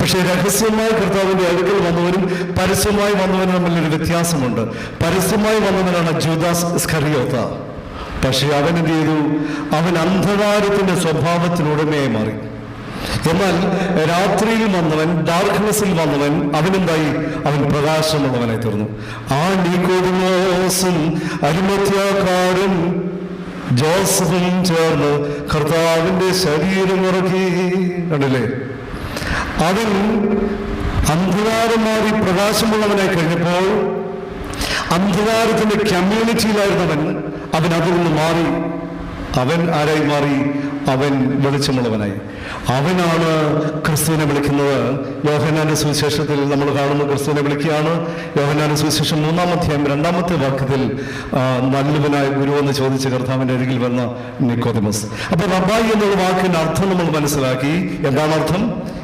പക്ഷേ രഹസ്യമായി കർത്താവിന്റെ അടുക്കൽ വന്നവരും പരസ്യമായി തമ്മിൽ ഒരു വ്യത്യാസമുണ്ട്. പരസ്യമായി വന്നവനാണ് ജൂദാസ് സ്കറിയോത്ത പക്ഷേ അവൻ എന്ത് ചെയ്തു? അവൻ അന്ധകാരത്തിന്റെ സ്വഭാവത്തിനുടമയായി മാറി. എന്നാൽ രാത്രിയിൽ വന്നവൻ ഡാർക്ക്നെസ്സിൽ വന്നവൻ അവനെന്തായി? അവൻ പ്രകാശമുള്ളവനായി തീർന്നു. ആ നീക്കോദിമോസും അരിമത്യാക്കാരും ജോസഫും ചേർന്ന് കർത്താവിന്റെ ശരീരം ഇറക്കി കണ്ടില്ലേ? അവൻ അന്ധകാരം മാറി പ്രകാശമുള്ളവനായി കഴിഞ്ഞപ്പോൾ അന്ധകാരത്തിന്റെ കമ്മ്യൂണിറ്റിയിലായിരുന്നവൻ അവൻ അതിൽ നിന്ന് മാറി. അവൻ ആരായി മാറി? അവൻ വെളിച്ചമുള്ളവനായി. അവനാണ് ക്രിസ്തുവിനെ വിളിക്കുന്നത്. യോഹനാന്റെ സുവിശേഷത്തിൽ നമ്മൾ കാണുന്ന ക്രിസ്തുവിനെ വിളിക്കുകയാണ്. യോഹനാന്റെ സുവിശേഷം മൂന്നാം അധ്യായം രണ്ടാമത്തെ വാക്യത്തിൽ നല്ലവനായ ഗുരു എന്ന് ചോദിച്ച കർത്താവിന്റെ അരികിൽ വന്ന നിക്കോതിമസ്. അപ്പൊ റബായി എന്നുള്ള വാക്കിന്റെ അർത്ഥം നമ്മൾ മനസ്സിലാക്കി. എന്താണ് അർത്ഥം?